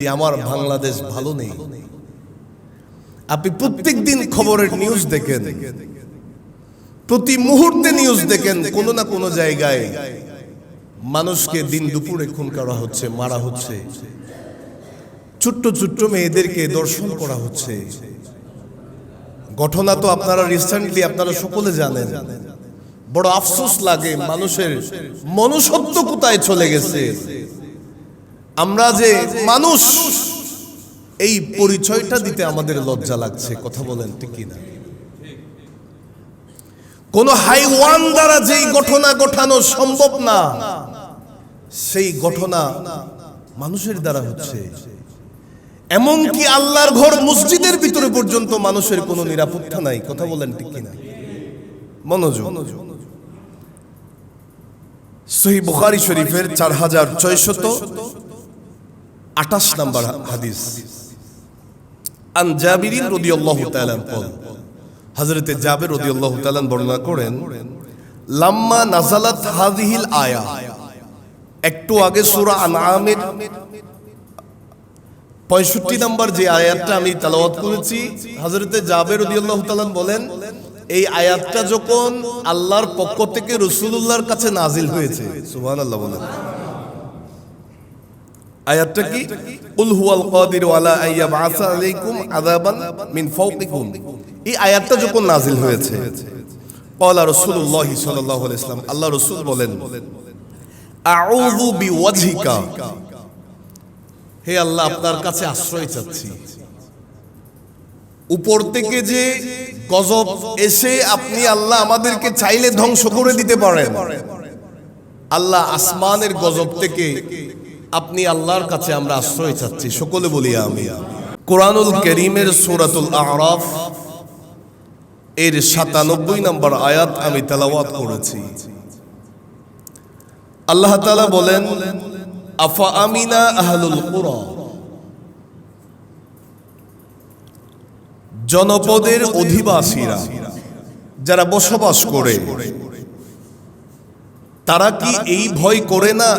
আমার বাংলাদেশ ভালো নেই। আপনি প্রত্যেক দিন খবরের নিউজ দেখেন। প্রতি মুহূর্তে নিউজ দেখেন, কোনো না কোনো জায়গায় মানুষকে দিন দুপুরে খুন করা হচ্ছে, মারা হচ্ছে। ছোট্ট ছোট্ট মেয়েদেরকে দর্শন করা হচ্ছে। ঘটনা তো আপনারা রিসেন্টলি আপনারা সকলে জানেন। বড় আফসোস লাগে, মানুষের মনুষ্যত্ব কোথায় চলে গেছে? আমরা যে মানুষ, এই পরিচয়টা দিতে আমাদের লজ্জা লাগছে, কথা বলেন ঠিক কিনা? কোন হাইওয়ান দ্বারা যেই ঘটনা ঘটানো সম্ভব না, সেই ঘটনা মানুষের দ্বারা হচ্ছে। এমনকি আল্লাহর ঘর মসজিদের ভিতরে পর্যন্ত মানুষের কোনো নিরাপত্তা নাই, কথা বলেন ঠিক কিনা? মনোযোগ। সহি বুখারি শরীফের চার হাজার ছয়শত আঠাশ নম্বর হাদিস। আন জাবিরিন রাদিয়াল্লাহু তাআলা বলেন হযরতে জাবির রাদিয়াল্লাহু তাআলা বর্ণনা করেন, লাম্মা নাজালাত হাযিহিল আয়া। একটু আগে সূরা আনআমের 65 নম্বর যে আয়াতটা আমি তেলাওয়াত করেছি, হযরতে জাবির রাদিয়াল্লাহু তাআলা বলেন, এই আয়াতটা যখন আল্লাহর পক্ষ থেকে রাসূলুল্লাহর কাছে নাজিল হয়েছে। সুবহানাল্লাহ বলেন। আয়াতটা কি? কুল হুয়াল কাদিরু আলা আইয়াবআসা আলাইকুম আযাবান মিন ফাওকিকুম। এই আয়াতটা যখন নাজিল হয়েছে রাসূলুল্লাহ সাল্লাল্লাহু আলাইহি ওয়াসাল্লাম, আল্লাহ রাসূল বলেন, আউযু বিওয়াজহিকা। হে আল্লাহ, আপনার কাছে আশ্রয় চাচ্ছি। উপর থেকে যে গজব এসে আপনি আল্লাহ আমাদেরকে চাইলে ধ্বংস করে দিতে পারেন। আল্লাহ আসমানের গজব থেকে আপনি আল্লাহর কাছে আমরা আশ্রয় চাচ্ছি। সকলে বলি আমি কোরআনুল করিমের সূরাতুল আরাফ, এর সাতানব্বই নম্বর আয়াত আমি তেলাওয়াত করেছি। আল্লাহ তালা বলেন, আফা আমিনা আহলুল জনপদের অধিবাসীরা যারা বসবাস করে তারা কি এই ভয় করে না?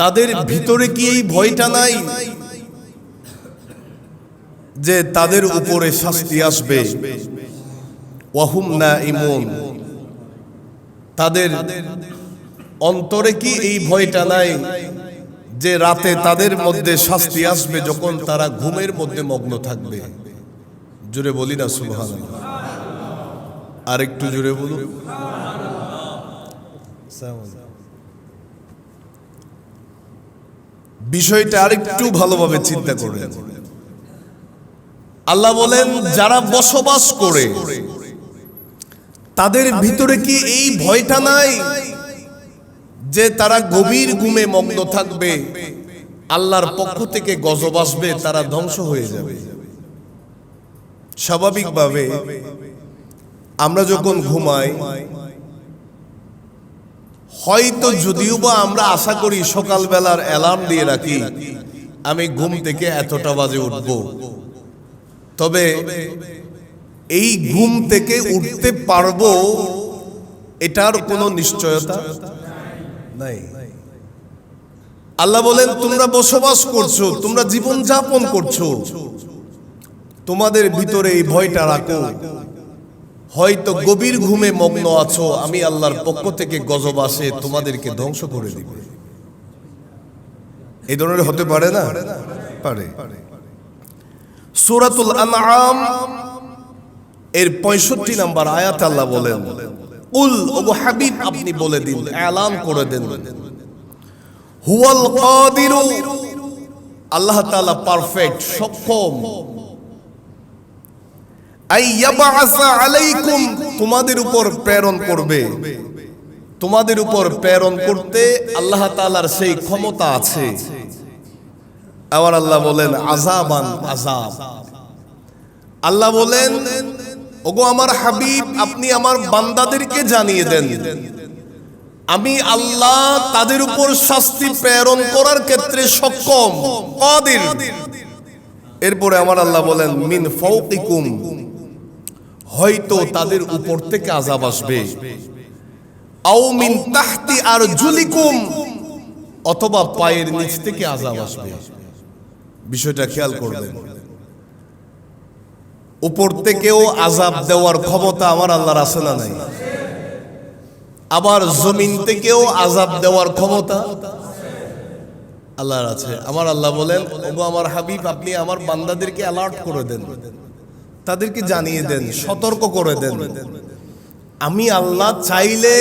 তাদের ভিতরে কি এই ভয়টা নাই? যে তাদের উপরে শাস্তি আসবে। ওয়াহুম না তাদের অন্তরে কি এই ভয়টা নাই? যে রাতে তাদের মধ্যে শাস্তি আসবে যখন তারা ঘুমের মধ্যে মগ্ন থাকবে। জুড়ে বলি না, সুবহান আর একটু জুড়ে বলুন। বিষয়টা আরেকটু ভালোভাবে চিন্তা করে আল্লাহ বলেন, যারা বসবাস করে, তাদের ভিতরে কি এই ভয়টা নাই যে তারা গভীর ঘুমে মগ্ন থাকবে, আল্লাহর পক্ষ থেকে গজব আসবে, তারা ধ্বংস হয়ে যাবে? স্বাভাবিকভাবে আমরা যখন ঘুমাই হয়তো যদিও বা আমরা আশা করি সকালবেলার অ্যালার্ম দিয়ে রাখি আমি ঘুম থেকে এতটা বাজে উঠব। তবে এই ঘুম থেকে উঠতে পারব এটার কোনো নিশ্চয়তা নাই। আল্লাহ বলেন তোমরা বসবাস করছ তোমরা জীবন যাপন করছ। তোমাদের ভিতরে এই ভয়টা রাখো। হয়তো গভীর ঘুমে মগ্ন আছো, আমি আল্লাহর পক্ষ থেকে গজব আসে, তোমাদেরকে ধ্বংস করে দিব। এই ধরনের হতে পারে না? পারে। সূরাতুল আনআম, এর 65 নাম্বার আয়াত আল্লাহ বলেন, উল ওগো হাবিব, আপনি বলে দিন, এলান করে দেন। হুয়াল কাদিরু, আল্লাহ তাআলা পারফেক্ট, সক্ষম। আলাইকুম, তোমাদের উপর প্রেরণ করবে। তোমাদের উপর প্রেরণ করতে আল্লাহ তাআলার সেই ক্ষমতা আছে। আবার আল্লাহ বলেন, আযাবান আযাব। আল্লাহ বলেন, ওগো আমার হাবিব, আপনি আমার বান্দাদেরকে জানিয়ে দেন, আমি আল্লাহ তাদের উপর শাস্তি প্রেরণ করার ক্ষেত্রে সক্ষম, কাদির। এরপরে আমার আল্লাহ বলেন, মিন ফাওকিকুম। হয়তো তাদের উপর থেকে আজাব আসবে। আর জুলিকুম অথবা পায়ের নিচ থেকে আজাব আসবে। বিষয়টা খেয়াল করবেন। উপর থেকেও আজাব দেওয়ার ক্ষমতা আমার আল্লাহর আছে না নাই? আবার জমিন থেকেও আজাব দেওয়ার ক্ষমতা আল্লাহর আছে। আমার আল্লাহ বলেন, ওগো আমার হাবিব, আপনি আমার বান্দাদেরকে অ্যালার্ট করে দেন। তাদেরকে জানিয়ে দেন। সতর্ক করে দেন। আমি আল্লাহ চাইলে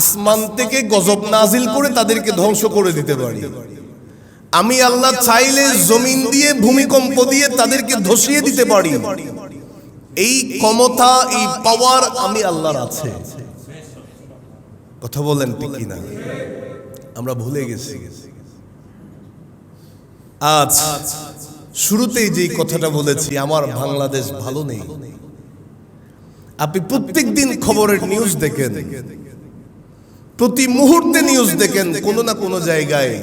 আসমান থেকে গজব নাজিল করে তাদেরকে ধ্বংস করে দিতে পারি। আমি আল্লাহ চাইলে জমিন দিয়ে ভূমিকম্প দিয়ে তাদেরকে ধসিয়ে দিতে পারি। এই ক্ষমতা এই পাওয়ার আমি আল্লাহর আছে। কথা বলেন ঠিক কিনা? আমরা ভুলে গেছি। আজ শুরুতেই যে কথাটা বলেছি, আমার বাংলাদেশ ভালো নেই। আপনি প্রত্যেক দিন খবরের নিউজ দেখেন। প্রতি মুহূর্তে নিউজ দেখেন, কোনো না কোনো জায়গায়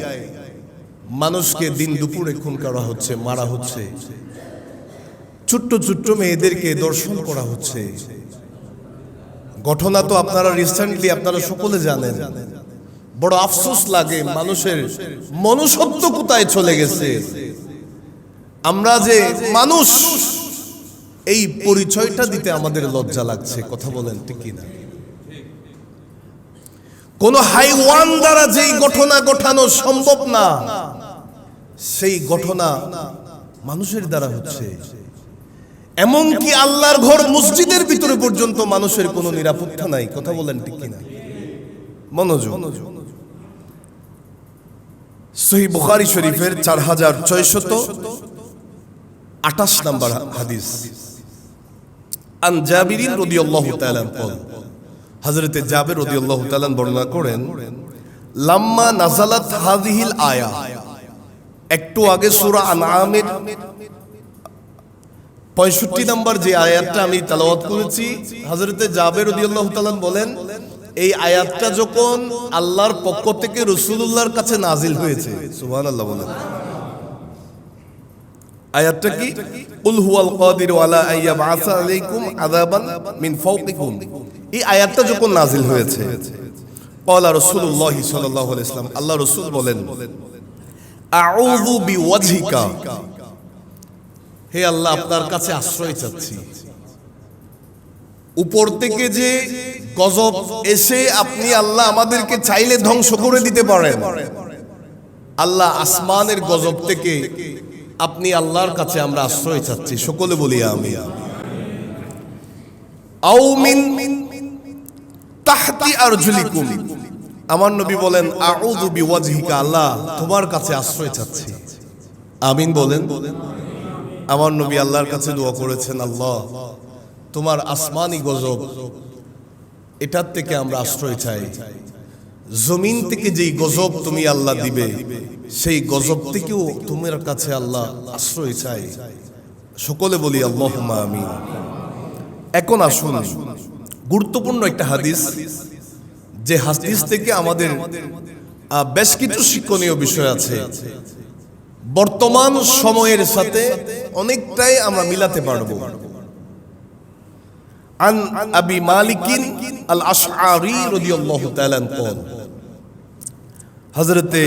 মানুষকে দিন দুপুরে খুন করা হচ্ছে, মারা হচ্ছে। ছোট্ট ছোট্ট মেয়েদেরকে দর্শন করা হচ্ছে। ঘটনা তো আপনারা রিসেন্টলি আপনারা সকলে জানেন। বড় আফসোস লাগে, মানুষের মনুষ্যত্ব কোথায় চলে গেছে? আমরা যে মানুষ, এই পরিচয়টা দিতে আমাদের লজ্জা লাগছে, কথা বলেন ঠিক কিনা? কোন হাইওয়ান দ্বারা যেই ঘটনা ঘটানো সম্ভব না, সেই ঘটনা মানুষের দ্বারা হচ্ছে। এমনকি আল্লাহর ঘর মসজিদের ভিতরে পর্যন্ত মানুষের কোনো নিরাপত্তা নাই, কথা বলেন ঠিক কিনা? মনোযোগ। সহি বুখারি শরীফের চার হাজার ছয়শত আঠাশ নম্বর হাদিস। আন জাবিরিন রদিয়াল্লাহু তাআলা বলেন হযরতে জাবের রদিয়াল্লাহু তাআলা বর্ণনা করেন, লাম্মা নাজালাত হাযিহিল আয়া। একটু আগে সূরা আনআমের পঁয়ষট্টি নম্বর যে আয়াতটা আমি তেলাওয়াত করেছি, হযরতে জাবের রদিয়াল্লাহু তাআলা বলেন, এই আয়াতটা যখন আল্লাহর পক্ষ থেকে রসুলুল্লাহর কাছে নাজিল হয়েছে। সুবহানাল্লাহ বলেন। আয়াতটা কি? উল হুয়াল কাদির আলা আইয়া বাসা আলাইকুম আযাবান মিন ফাওকিকুম। এই আয়াতটা যখন নাজিল হয়েছে, ক্বালা রাসূলুল্লাহ সাল্লাল্লাহু আলাইহি সাল্লাম আল্লাহ রাসূল বলেন, আউযু বিওয়াজহিকা। হে আল্লাহ, আপনার কাছে আশ্রয় চাচ্ছি। উপর থেকে যে গজব এসে আপনি আল্লাহ আমাদেরকে চাইলে ধ্বংস করে দিতে পারেন। আল্লাহ আসমানের গজব থেকে আপনি আল্লাহর কাছে আমরা আশ্রয় চাচ্ছি। সকলে বলি আমি আও মিন তাহতি আরজুলিকুম। আমার নবী বলেন, আউযু বিওয়াজহিকা, আল্লাহ তোমার কাছে আশ্রয় চাচ্ছি। আমিন বলেন। আমার নবী আল্লাহর কাছে দোয়া করেছেন, আল্লাহ, তোমার আসমানি গজব, এটার থেকে আমরা আশ্রয় চাই। জমিন থেকে যেই গজব তুমি আল্লাহ দিবে সেই গজব থেকেও তোমার কাছে আল্লাহ আশ্রয় চাই সকলে বলি আল্লাহ আমিন এখন আসুন গুরুত্বপূর্ণ একটা হাদিস যে হাদিস থেকে আমাদের আহ, বেশ কিছু শিক্ষণীয় বিষয় আছে বর্তমান সময়ের সাথে অনেকটাই আমরা মিলাতে পারবো عن أبي مالك الأشعري رضي الله تعالى عنه হজরতে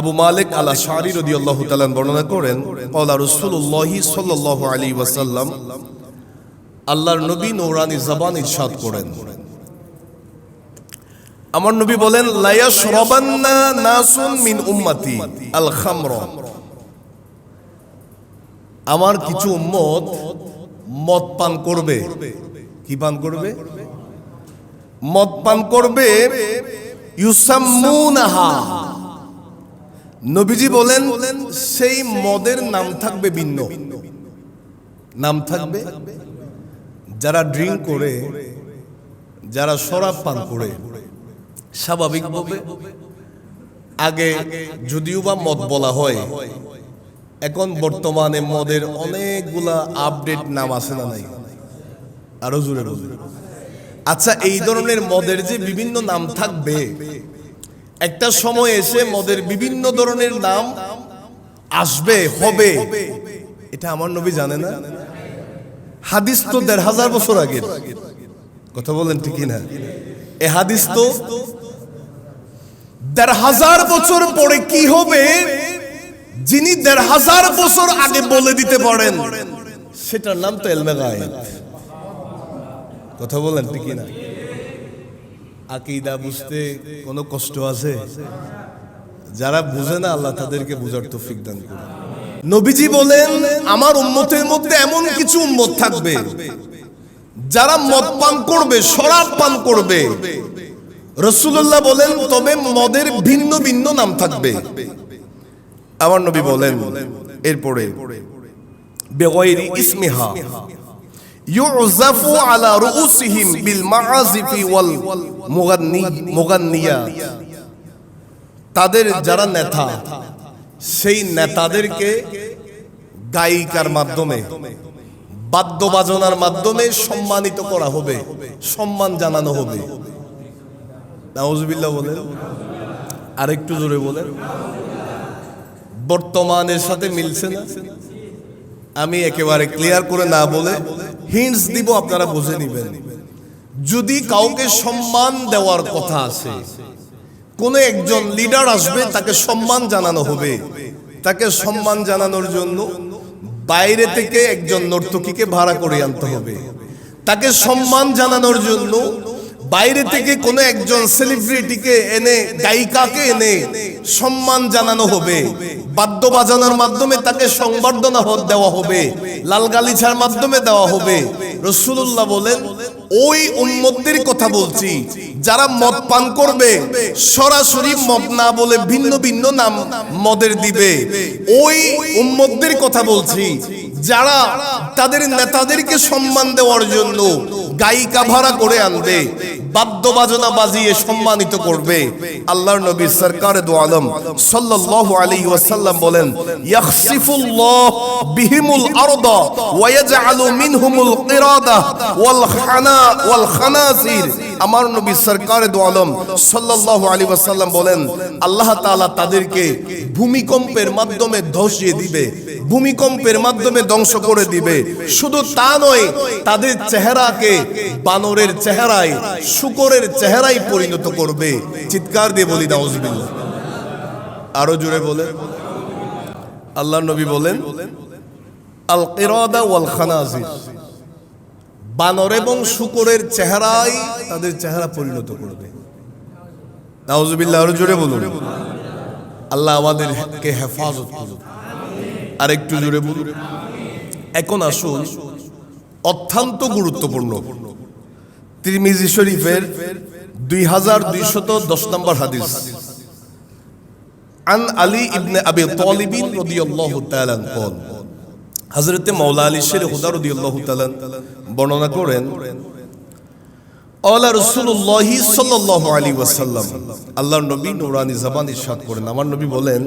আবু মালিক আলা শাহরি রদি আল্লাহ তালান বর্ণনা করেন, কলা রসুল্লাহি সাল্লাহ আলী ওয়াসাল্লাম আল্লাহর নবী নৌরানি জবান ইসাদ করেন। আমার নবী বলেন লায়াস রবান্না নাসুন মিন উম্মতি আল খামর আমার কিছু উম্মত মদ পান করবে। কি পান করবে? মদ পান করবে নবীজি বলেন, সেই মদের নাম থাকবে ভিন্ন। নাম থাকবে যারা ড্রিঙ্ক করে, যারা শরাব পান করে। স্বাভাবিকভাবে আগে যদিও বা মদ বলা হয়, এখন বর্তমানে মদের অনেকগুলা আপডেট নাম আছে না নাই? আরও জোরে বলুন। আচ্ছা এই ধরনের মদের যে বিভিন্ন নাম থাকবে, একটা সময় এসে মদের বিভিন্ন ধরনের নাম আসবে, হবে। এটা আমার নবী জানে না। হাদিস তো দেড় হাজার বছর আগের। কথা বলেন ঠিকই না এ হাদিস তো দেড় হাজার বছর পরে কি হবে? যিনি দেড় হাজার বছর আগে বলে দিতে পারেন, সেটার নাম তো এলমে গায়েব। কথা বলেন ঠিক না আকিদা বুঝতে কোনো কষ্ট আছে? যারা বুঝে না, আল্লাহ তাদেরকে বুঝার তৌফিক দান করে নবীজি বলেন, আমার উম্মতের মধ্যে এমন কিছু উম্মত থাকবে, যারা মদ পান করবে, শরাব পান করবে। রসুল্লাহ বলেন, তবে মদের ভিন্ন ভিন্ন নাম থাকবে। আমার নবী বলেন, এরপরে, বেগয়রি ইসমিহা। আলা রুউসিহিম বিল ওয়াল মুগান্নি মুগান্নিয়াত তাদের যারা নেতা, সেই নেতাদেরকে গায়িকার মাধ্যমে বাদ্য বাজনার মাধ্যমে সম্মানিত করা হবে, সম্মান জানানো হবে। নাউজুবিল্লাহ বলেন। আরেকটু জোরে বলেন। বর্তমানের সাথে মিলছে না? আমি একেবারে ক্লিয়ার করে না বলে হিন্টস দিব, আপনারা বুঝে নেবেন। যদি কাউকে সম্মান দেওয়ার কথা আছে, কোন একজন লিডার আসবে, তাকে সম্মান জানানো হবে। তাকে সম্মান জানানোর জন্য বাইরে থেকে একজন নর্তকীকে ভাড়া করে আনতে হবে। তাকে সম্মান জানানোর জন্য বাইরে থেকে কোনো একজন সেলিব্রিটিকে এনে, গায়িকাকে এনে সম্মান জানানো হবে বাদ্য বাজানোর মাধ্যমে তাকে সংবর্ধনা দেওয়া হবে লাল গালিছার মাধ্যমে দেওয়া হবে। রসুল্লাহ বলেন ওই উম্মতদের কথা বলছি। যারা মদ পান করবে, সরাসরি মদ না বলে ভিন্ন ভিন্ন নাম মদের দিবে। ওই উম্মতদের কথা বলছি। যারা তাদের নেতাদেরকে সম্মান দেওয়ার জন্য গায়িকা ভাড়া করে আনবে বাদ্য বাজনা বাজিয়ে সম্মানিত করবে। আল্লাহর নবী সরকার দু আলম সাল্লাল্লাহু আলাইহি ওয়াসাল্লাম বলেন, ইয়াখসিফুল্লাহ বিহিমুল আরদা ওয়া ইয়াজআলু মিনহুমুল কিরাদা ওয়াল খানা আমার নবী সরকার দু আলম বলেন, আল্লাহ তাদেরকে ভূমিকম্পের মাধ্যমে ধসিয়ে দিবে, ভূমিকম্পের মাধ্যমে ধ্বংস করে দিবে। শুধু তা নয়, তাদের চেহারাকে বানরের চেহারায়, শুকরের চেহারায় পরিণত করবে। চিৎকার দিয়ে বলি, নাউজুবিল্লাহ। আরও জোরে বলেন। আল্লাহ নবী বলেন আল ওয়াল বানর এবং শুকরের চেহারায় তাদের চেহারা পরিণত করবে নাউজুবিল্লাহ আরো জোরে বলুন আল্লাহ আমাদেরকে হেফাজত করুন আর একটু জোরে বলুন এখন আসুন অত্যন্ত গুরুত্বপূর্ণ তিরমিজি শরীফের দুই হাজার দুইশত দশ নম্বর হাদিস আন আলী ইবনে আবি তালিবিন রাদিয়াল্লাহু তাআলা قال হযরতে মাওলা আলী শের হুদা রাদিয়াল্লাহু তাআলা বর্ণনা করেন, আলা রাসূলুল্লাহি সাল্লাল্লাহু আলাইহি ওয়াসাল্লাম। আল্লাহর নবী নূরানি করেন। আমার নবী বলেন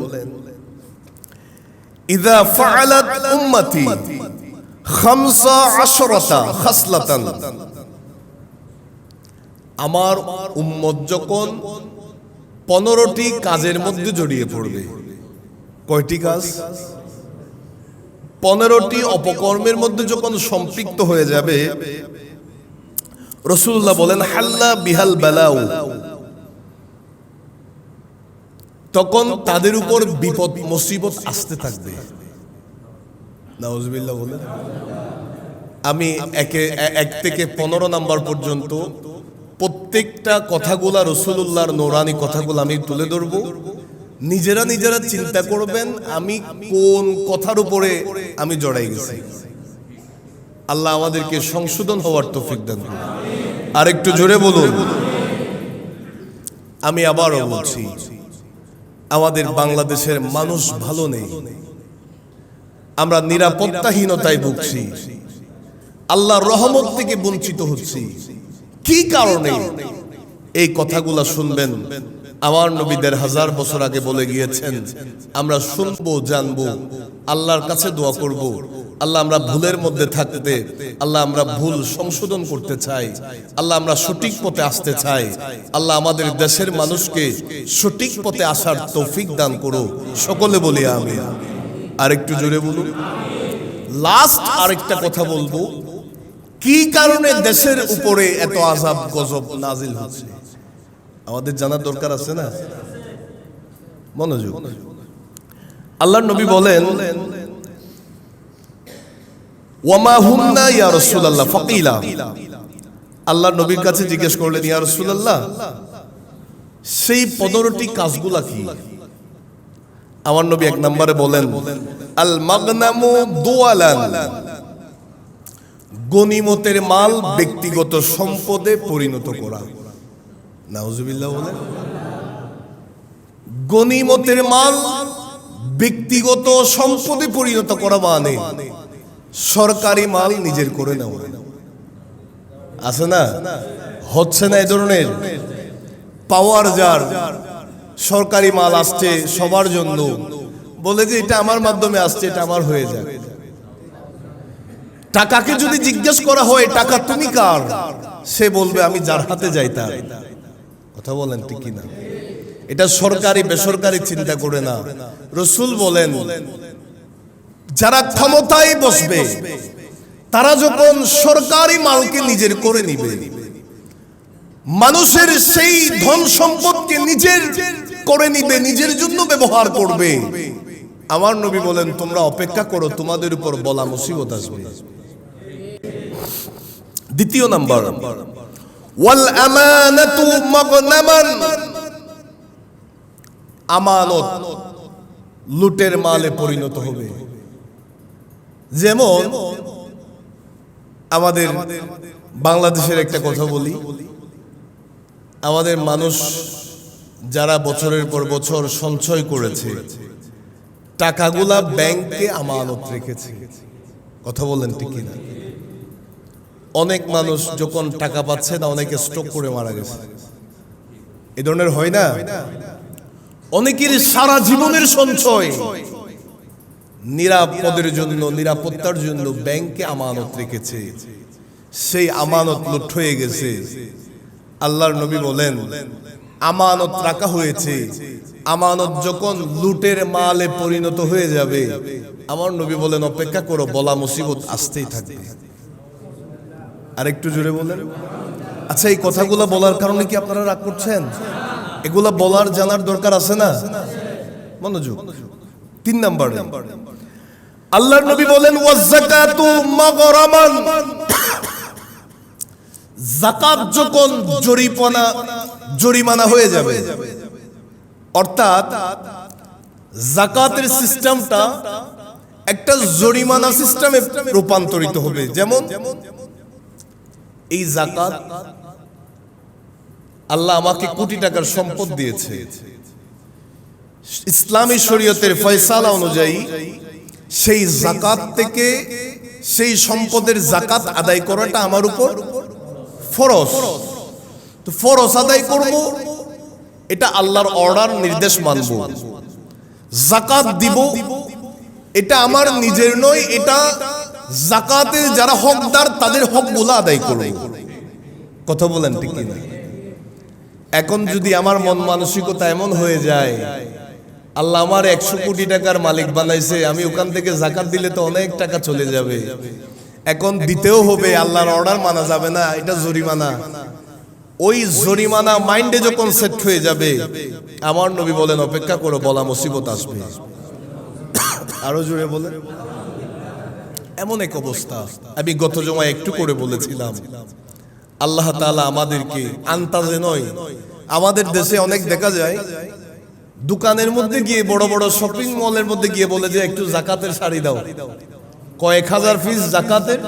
আমার উম্মত যখন পনেরোটি কাজের মধ্যে জড়িয়ে পড়বে, কয়টি কাজ? পনেরোটি অপকর্মের মধ্যে যখন সম্পৃক্ত হয়ে যাবে রসুল্লাহ বলেন, হাল্লা বিহাল বেলাও তখন তাদের উপর বিপদ, মুসিবত আসতে থাকবে। বলেন। আমি একে, এক থেকে পনেরো নাম্বার পর্যন্ত প্রত্যেকটা কথাগুলা রসুল্লাহর নোরানি কথাগুলো আমি তুলে ধরব। নিজেরা নিজেরা চিন্তা করবেন আমি কোন কথার উপরে আমি জড়াই গেছি। আল্লাহ আমাদেরকে সংশোধন হওয়ার তৌফিক দান করুন। আর একটু জোরে বলুন। আমি আবারও বলছি, আমাদের বাংলাদেশের মানুষ ভালো নেই। আমরা নিরাপত্তাহীনতায় ভুগছি। আল্লাহ রহমত থেকে বঞ্চিত হচ্ছি। কি কারণে? এই কথাগুলা শুনবেন। আমার নবীদের হাজার বছর আগে বলে গিয়েছেন, আমরা শুনব, জানব, আল্লাহর কাছে দোয়া করব। আল্লাহ আমরা ভুলের মধ্যে থাকতে, আল্লাহ আমরা ভুল সংশোধন করতে চাই, আল্লাহ আমরা সঠিক পথে আসতে চাই, আল্লাহ আমাদের দেশের মানুষকে সঠিক পথে আসার তৌফিক দান করো সকলে বলি আমি আরেকটু জোরে বলুন। লাস্ট আরেকটা কথা বলব। কি কারণে দেশের উপরে এত আজাব গজব নাজিল হচ্ছে? আমাদের জানার দরকার আছে না? মনোযোগ। আল্লাহর নবী বলেন ওয়ামা হুন্না ইয়া রাসূলুল্লাহ ফাকিলা। আল্লাহর নবীর কাছে জিজ্ঞেস করলেন ইয়া রাসূলুল্লাহ সেই পনেরোটি কাজগুলা কি? আমার নবী এক নম্বরে বলেন আল মাগনামু দুয়ালান। গনিমতের মাল ব্যক্তিগত সম্পদে পরিণত করা। নাউজুবিল্লাহ বলেন, গনিমতের মাল ব্যক্তিগত সম্পদে পরিণত করা মানে সরকারি মাল নিজের করে নেওয়া। আছে না? হচ্ছে না এ ধরনের? পাওয়ার যার, সরকারি মাল আসছে সবার জন্য। বলে যে এটা আমার মাধ্যমে আসছে, এটা আমার হয়ে যায়। টাকাকে যদি জিজ্ঞেস করা হয়, টাকা তুমি কার? সে বলবে, আমি যার হাতে যাই তার কথা বলেন ঠিক কিনা? এটা সরকারি, বেসরকারি চিন্তা করে না। রসুল বলেন, যারা ক্ষমতায় বসবে, তারা যখন সরকারি মালকে নিজের করে নিবে, মানুষের সেই ধন সম্পদকে নিজের করে নিবে, নিজের জন্য ব্যবহার করবে। আমার নবী বলেন, তোমরা অপেক্ষা করো, তোমাদের উপর বলা মুসিবত আসবে। দ্বিতীয় নাম্বার আমানত লুটের মালে পরিণত হবে। যেমন আমাদের বাংলাদেশের একটা কথা বলি। আমাদের মানুষ যারা বছরের পর বছর সঞ্চয় করেছে, টাকাগুলা ব্যাংকে আমানত রেখেছে। কথা বলেন ঠিক কিনা? অনেক মানুষ যখন টাকা পাচ্ছে না, অনেকে স্ট্রোক করে মারা গেছে। এ ধরনের হয় না? অনেকের সারা জীবনের সঞ্চয় নিরাপদের জন্য, নিরাপত্তার জন্য ব্যাংকে আমানত রেখেছে। সেই আমানত লুট হয়ে গেছে। আল্লাহর নবী বলেন, আমানত রাখা হয়েছে। আমানত যখন লুটের মালে পরিণত হয়ে যাবে, আমার নবী বলেন, অপেক্ষা করো, বলা মুসিবত আসতেই থাকবে। আর একটু জোরে বলেন। আচ্ছা এই কথাগুলো বলার কারণে কি আপনারা রাগ করছেন? এগুলা বলার জানার দরকার আছে না? মনোযোগ। তিন নাম্বার। আল্লাহর নবী বলেন ওয়াজাকাতু মাগরামান। জাকাত যখন জরিমানা জরিমানা হয়ে যাবে, অর্থাৎ জাকাতের সিস্টেমটা একটা জরিমানা সিস্টেমে রূপান্তরিত হবে। যেমন এই জাকাত আল্লাহ আমাকে কোটি টাকার সম্পদ দিয়েছে। ইসলামী শরীয়তের ফয়সালা অনুযায়ী সেই জাকাত থেকে সেই সম্পদের জাকাত আদায় করাটা আমার উপর ফরজ। তো ফরজ আদায় করব, এটা আল্লাহর অর্ডার, নির্দেশ মানব। জাকাত দিব, এটা আমার নিজের নয়, এটা জাকাতের যারা হকদার, তাদের হকগুলো আদায় করব কথা বলেন ঠিক কিনা? এখন যদি আমার মন মানসিকতা এমন হয়ে যায়, আল্লাহ আমার একশো কোটি টাকার মালিক বানাইছে, আমি ওখান থেকে জাকাত দিলে তো অনেক টাকা চলে যাবে। এখন দিতেও হবে, আল্লাহর অর্ডার মানা যাবে না, এটা জরিমানা। ওই জরিমানা মাইন্ডে যখন সেট হয়ে যাবে, আমার নবী বলেন, অপেক্ষা করো, বলা মুসিবত আসবে। আরও জোরে বলেন। এমন এক অবস্থা। আমি গত জমায় একটু করে বলেছিলাম, আল্লাহ তাআলা আমাদেরকে আন্তাজে নয়, আমাদের দেশে অনেক দেখা যায়, দোকানের মধ্যে গিয়ে বড় বড় শপিং মলের মধ্যে গিয়ে বলে যে, একটু জাকাতের শাড়ি দাও। কয়েক হাজার পিস জাকাতের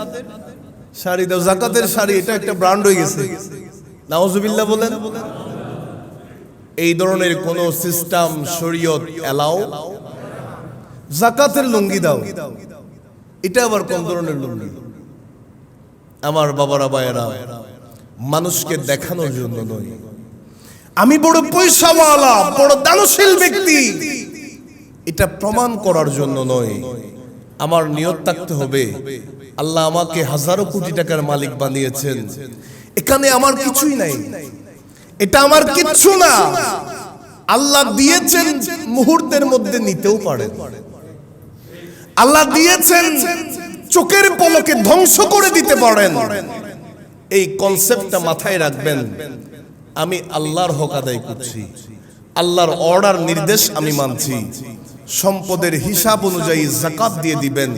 শাড়ি দাও। জাকাতের শাড়ি, এটা একটা ব্র্যান্ড হয়ে গেছে। নাওজুবিল্লাহ বলেন, এই ধরনের কোন সিস্টেম শরীয়ত এলাও জাকাতের লুঙ্গি দাও। এটা আবার কোন ধরনের লুঙ্গি? আমার বাবারা বায়েরা মানুষকে দেখানোর জন্য নয়। আমি বড় পয়সাওয়ালা, বড় দানশীল ব্যক্তি। এটা প্রমাণ করার জন্য নয়। আমার নিয়ত থাকতে হবে, আল্লাহ আমাকে হাজারো কোটি টাকার মালিক বানিয়েছেন। এখানে আমার কিছুই নাই। এটা আমার কিচ্ছু না। আল্লাহ দিয়েছেন মুহূর্তের মধ্যে নিতেও পারেন। আল্লাহ দিয়েছেন চোখের পলকে ধ্বংস করে দিতে পারেন। এই কনসেপ্টটা মাথায় রাখবেন। আমি আল্লাহর হক আদায় করছি। আল্লাহর অর্ডার নির্দেশ আমি মানছি। সম্পদের হিসাব অনুযায়ী জাকাত দিয়ে দিবেন।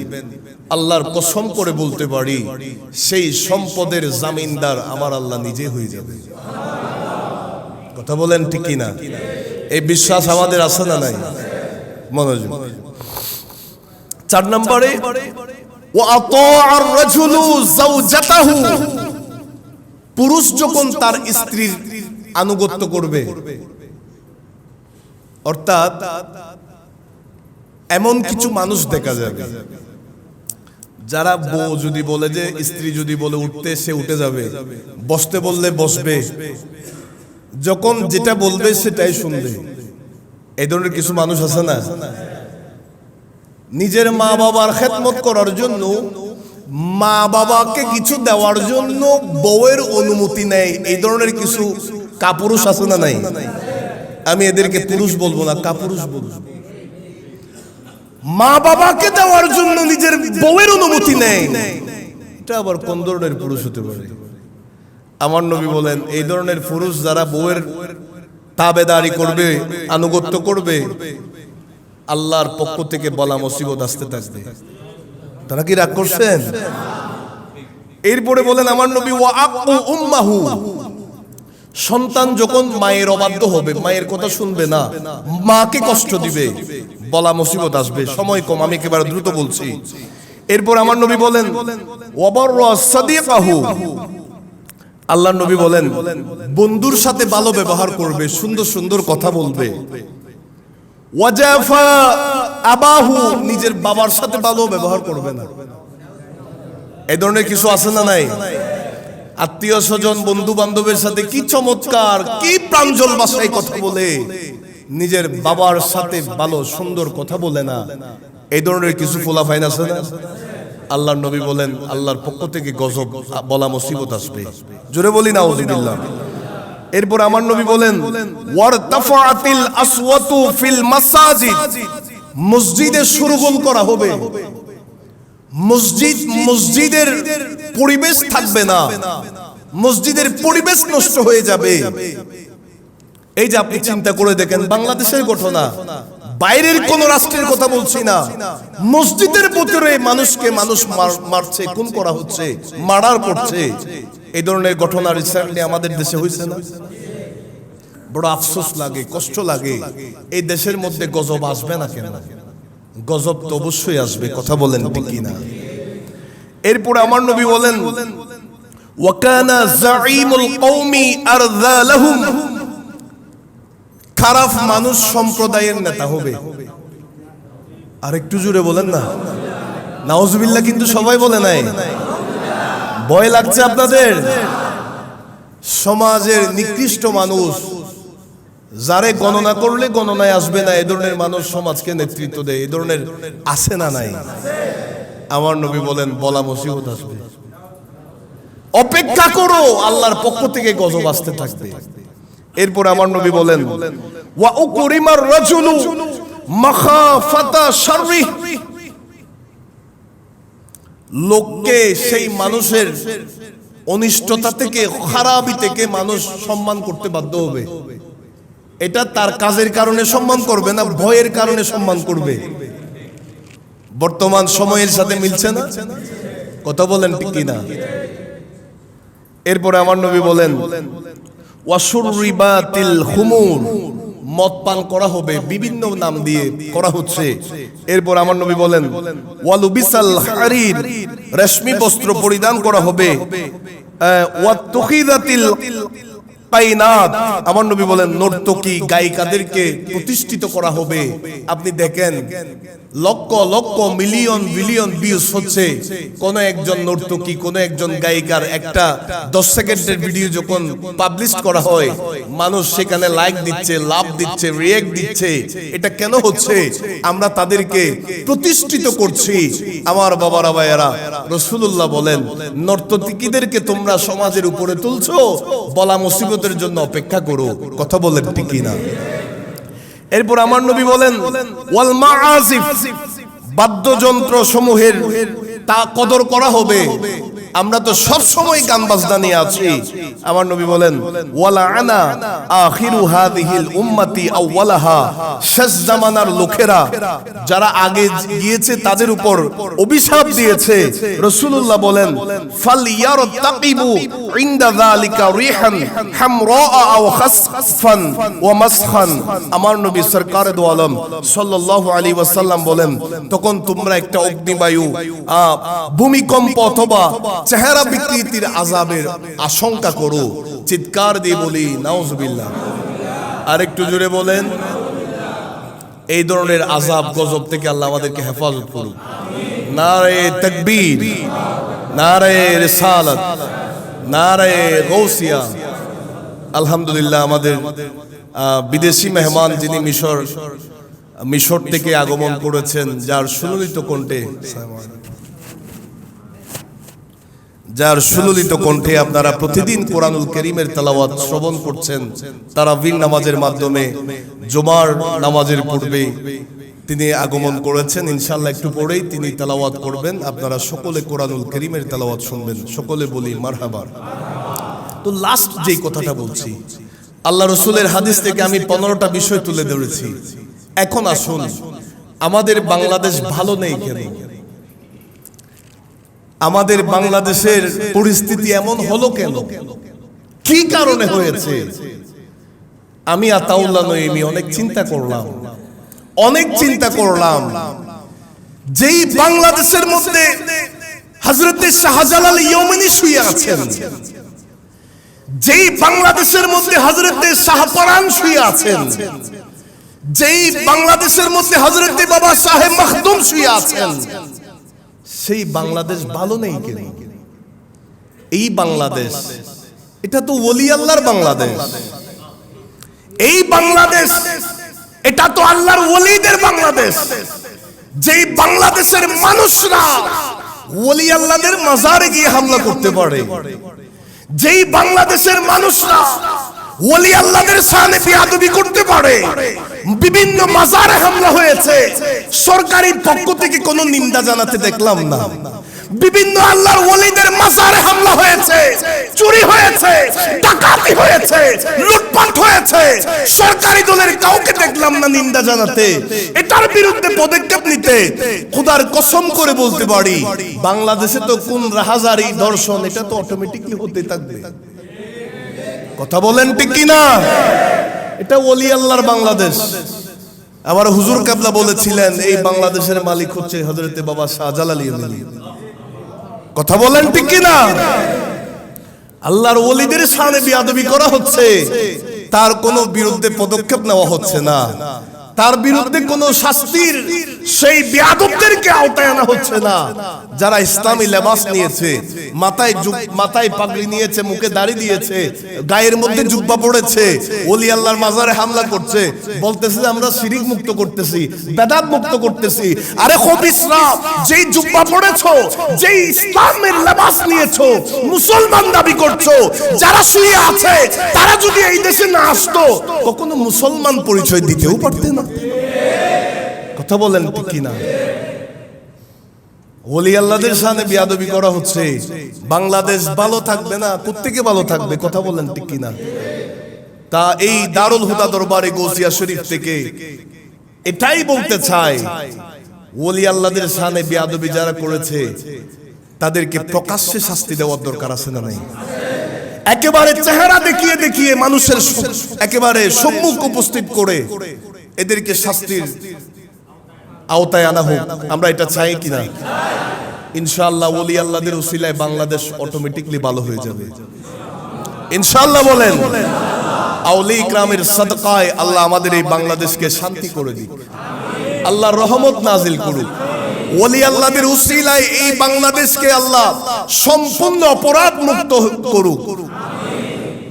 আল্লাহর কসম করে বলতে পারি, সেই সম্পদের জামিনদার আমার আল্লাহ নিজে হয়ে যাবে। কথা বলেন ঠিক না এই বিশ্বাস আমাদের আছে না নাই? মনোযোগ। চার নম্বরে পুরুষ যখন তার স্ত্রীর আনুগত্য করবে, অর্থাৎ এমন কিছু মানুষ দেখা যাবে, যারা বউ যদি বলে যে, স্ত্রী যদি বলে উঠতে সে উঠে যাবে, বসতে বললে বসবে, যখন যেটা বলবে সেটাই শুনবে। এই ধরনের কিছু মানুষ আছে না? নিজের মা বাবার খেদমত করার জন্য, মা বাবাকে কিছু দেওয়ার জন্য বউয়ের অনুমতি নেয়। এই ধরনের কিছু কাপুরুষ আছে না নাই? আমি এদেরকে পুরুষ বলব না, কাপুরুষ বলব। মা বাবাকে দেওয়ার জন্য নিজের বউয়ের অনুমতি নেয়। এটা আবার কোন ধরনের পুরুষ হতে পারে? আমার নবী বলেন, এই ধরনের পুরুষ যারা বউয়ের তাবেদারি করবে, আনুগত্য করবে আল্লাহর পক্ষ থেকে বলা মুসিবত আসতে থাকবে। তারা কি রাগ করছেন? এরপরে বলেন, আমার নবী উম্মাহু। সন্তান যখন মায়ের অবাধ্য হবে, মায়ের কথা শুনবে না, মাকে কষ্ট দিবে, বলা মুসিবত আসবে। সময় কম, আমি একেবারে দ্রুত বলছি। এরপর আমার নবী বলেন আল্লাহ নবী বলেন, বন্ধুর সাথে ভালো ব্যবহার করবে, সুন্দর সুন্দর কথা বলবে। আবাহু নিজের বাবার সাথে ভালো ব্যবহার করবে না। ধরনের কিছু আছে না নাই? আত্মীয় স্বজন বন্ধু বান্ধবের সাথে কি চমৎকার, কি প্রাঞ্জল ভাষায় কথা বলে নিজের বাবার সাথে ভালো, সুন্দর কথা বলে না। এই ধরনের কিছু ফোলাফাইন আছে না? আল্লাহর নবী বলেন, আল্লাহর পক্ষ থেকে গজব বলা মুসিবত আসবে। জোরে বলি না এরপর আমার নবী বলেন ওয়ারতাফাতিল আসওয়াতু ফিল মাসাজিদ। মসজিদে সুরগুল করা হবে। মসজিদ মসজিদের পরিবেশ থাকবে না। মসজিদের পরিবেশ নষ্ট হয়ে যাবে। এই যে আপনি চিন্তা করে দেখেন, বাংলাদেশের ঘটনা। বাইরের কোন রাষ্ট্রের কথা বলছি না। মসজিদের ভিতরে মানুষকে মানুষ মারছে, খুন করা হচ্ছে, মার্ডার করছে। এই ধরনের ঘটনা রিসেন্টলি আমাদের দেশে হয়েছে না? বড় আফসোস লাগে, কষ্ট লাগে। এই দেশের মধ্যে গজব আসবে না কেন? গজব তো অবশ্যই আসবে, কথা বলেন ঠিক না এরপরে আমার নবী বলেন ওয়াকানা জাঈমুল কওমি আরযালাহুম খারাপ মানুষ সম্প্রদায়ের নেতা হবে। আর একটু জুড়ে বলেন না। নাউজুবিল্লাহ কিন্তু সবাই বলে নাই। ভয় লাগছে আপনাদের। সমাজের নিকৃষ্ট মানুষ, যারে গণনা করলে গণনায় আসবে না, এ ধরনের মানুষ সমাজকে নেতৃত্ব দেয়। এ ধরনের আছে না নাই? আমার নবী বলেন, বলা মুসিবত আসবে। অপেক্ষা করো, আল্লাহর পক্ষ থেকে গজব আসতে থাকবে। এরপর আমার নবী বলেন ওয়া উকরিমার রাজুলু মাখাফাতা শাররি লোককে সেই মানুষের অনিষ্টতা থেকে খারাপি থেকে মানুষ সম্মান করতে বাধ্য হবে। এটা তার কাজের কারণে সম্মান করবে না ভয়ের কারণে সম্মান করবে। বর্তমান সময়ের সাথে মিলছে না? কথা বলেন ঠিক কিনা? এরপরে আমার নবী বলেন মদ পান করা হবে বিভিন্ন নাম দিয়ে করা হচ্ছে। এরপর আমার নবী বলেন ওয়ালু বিসাল হারির রেশমি বস্ত্র পরিধান করা হবে। আহ, ওয়াত্তুখিদাতিল কাইনাত। আমার নবী বলেন নর্তকী গায়িকাদেরকে প্রতিষ্ঠিত করা হবে। আপনি দেখেন lakh lakh, million, billion views হচ্ছে। কোন একজন নর্তকী, কোন একজন গায়িকার একটা দশ সেকেন্ডের ভিডিও যখন পাবলিশ করা হয়, মানুষ সেখানে লাইক দিচ্ছে, লাভ দিচ্ছে রিয়েক্ট দিচ্ছে। এটা কেন হচ্ছে? আমরা তাদেরকে প্রতিষ্ঠিত করছি। আমার বাবারা, ভাইয়েরা রসুল্লাহ বলেন, নর্তকীদেরকে তোমরা সমাজের উপরে তুলছো, বলা মুসিবতের জন্য অপেক্ষা করো। কথা বলেন ঠিকই না এরপর আমার নবী বলেন ওয়াল মাআজিফ বাদ্যযন্ত্র সমূহের তা কদর করা হবে। আমরা তো সব সময় গান বাজনা নিয়ে আছি। আমার নবী বলেন, ওয়ালা আনা আখিরু হাদিহিল উম্মতি আউওয়ালাহা। শেষ জামানার লোকেরা যারা আগে গিয়েছে তাদের উপর অভিশাপ দিয়েছে। রাসূলুল্লাহ বলেন ফাল ইয়ারতাকিবু ইনদা যালিকা রিহান হামরা আও খাসফান ওয়া মাসখান। আমার নবী সরকার দু আলম সাল্লাল্লাহু আলাইহি ওয়াসাল্লাম বলেন, তখন তোমরা একটা অগ্নিবায়ু ভূমিকম্প অথবা চেহারা বিকৃতির আযাবের আশঙ্কা করো। চিৎকার দিয়ে বলি, নাউজুবিল্লাহ। আরেকটু জুড়ে বলেন, এই ধরনের আজাব গজব থেকে আল্লাহ আমাদেরকে হেফাজত করুন নারে তকবীর নারে রিসালাত নারে গৌসিয়া আলহামদুলিল্লাহ আমাদের বিদেশি মেহমান যিনি মিশর মিশর থেকে আগমন করেছেন, যার সুললিত কণ্ঠে যার সুললিত কণ্ঠে আপনারা প্রতিদিন কোরআনুল করিমের তালাওয়াত শ্রবণ করছেন। তারা বীর নামাজের মাধ্যমে জুমার নামাজের পূর্বে তিনি আগমন করেছেন। ইনশাল্লাহ একটু পরেই তিনি তালাওয়াত করবেন। আপনারা সকলে কোরআনুল করিমের তালাওয়াত শুনবেন। সকলে বলি মারহাবার তো লাস্ট যেই কথাটা বলছি আল্লাহ রসুলের হাদিস থেকে আমি পনেরোটা বিষয় তুলে ধরেছি। এখন আসুন আমাদের বাংলাদেশ ভালো নেই কেন? আমাদের বাংলাদেশের পরিস্থিতি এমন হলো কেন? কি কারণে হয়েছে? আমি আতাউল্লাহ নইমি অনেক চিন্তা করলাম। অনেক চিন্তা করলাম। যেই বাংলাদেশের মধ্যে হজরতে শাহজালাল ইয়মিনী শুয়ে আছেন, যেই বাংলাদেশের মধ্যে হজরতে শাহপরান শুয়ে আছেন, যেই বাংলাদেশের মধ্যে হজরতে বাবা সাহেব মখদুম শুয়ে আছেন সেই বাংলাদেশ ভালো নেই কেন এই বাংলাদেশ এটা তো ওলি আল্লাহর বাংলাদেশ। এই বাংলাদেশ এটা তো আল্লাহর ওলিদের বাংলাদেশ। যেই বাংলাদেশের মানুষরা ওলি আল্লাহদের মাজারে গিয়ে হামলা করতে পারে। যেই বাংলাদেশের মানুষরা ওলি আল্লাহদের সামনে বিয়াদবি করতে পারে। বিভিন্ন মাজারে হামলা হয়েছে। সরকারি পক্ষ থেকে কোনো নিন্দা জানাতে দেখলাম না। বিভিন্ন আল্লাহর ওলিদের মাজারে হামলা হয়েছে। চুরি হয়েছে, ডাকাতি হয়েছে, লুটপাট হয়েছে। সরকারি দলের কাউকে দেখলাম না নিন্দা জানাতে। এটার বিরুদ্ধে পদক্ষেপ নিতে খোদার কসম করে বলতে পারি, বাংলাদেশে তো কোন রাহাজারি দর্শন, এটা তো অটোমেটিকলি হতে থাকবে। কথা বলেন ঠিক কিনা? এটা ওলি আল্লাহর বাংলাদেশ। আমার হুজুর কাবলা বলেছিলেন, এই বাংলাদেশের মালিক হচ্ছে হজরতে বাবা শাহজাল আলী কথা বলেন ঠিক কিনা? আল্লাহর ওলিদের সামনে বিয়াদবি করা হচ্ছে, তার কোনো বিরুদ্ধে পদক্ষেপ নেওয়া হচ্ছে না। তার বিরুদ্ধে কোনো শাস্তির সেই বিয়াদবদেরকে আওতায় আনা হচ্ছে না। যারা ইসলামী লেবাস নিয়েছে, মাথায় মাথায় পাগড়ি নিয়েছে, মুখে দাড়ি দিয়েছে, গায়ের মধ্যে জুব্বা পড়েছে, ওলি আল্লাহর মাজারে হামলা করছে, বলতেছে যে আমরা শিরিক মুক্ত করতেছি, বেদাত মুক্ত করতেছি। আরে খবিসরা যেই জুব্বা পড়েছো, যেই ইসলামের লেবাস নিয়েছো, মুসলমান দাবি করছ, যারা শুয়ে আছে, তারা যদি এই দেশে না আসতো, কখনো মুসলমান পরিচয় দিতেও পারতে না। কথা বলেন কিনা? ওলি আল্লাহদের সামনে বিয়াদবি করা হচ্ছে। বাংলাদেশ ভালো থাকবে না প্রত্যেকে ভালো থাকবে? কথা বলেন ঠিক কিনা? তা এই দারুল হুদা দরবারে গৌসিয়া শরীফ থেকে এটাই বলতে চাই, ওলি আল্লাহদের সামনে বিয়াদবি যারা করেছে, তাদেরকে প্রকাশ্যে শাস্তি দেওয়ার দরকার আছে না নাই? একেবারে চেহারা দেখিয়ে দেখিয়ে মানুষের একেবারে সম্মুখ উপস্থিত করে এদেরকে শাস্তির আওতায় আনা হোক, আমরা এটা চাই কিনা? ইনশাআল্লাহ ওলি আল্লাহদের উসিলায় বাংলাদেশ অটোমেটিকলি ভালো হয়ে যাবে। ইনশাআল্লাহ বলেন আউলি ইকরামের সদকায় আল্লাহ আমাদের এই বাংলাদেশকে শান্তি করে দিক। আল্লাহ রহমত নাজিল করুক। ওলি আল্লাহদের উসিলায় এই বাংলাদেশকে আল্লাহ সম্পূর্ণ অপরাধ মুক্ত করুক।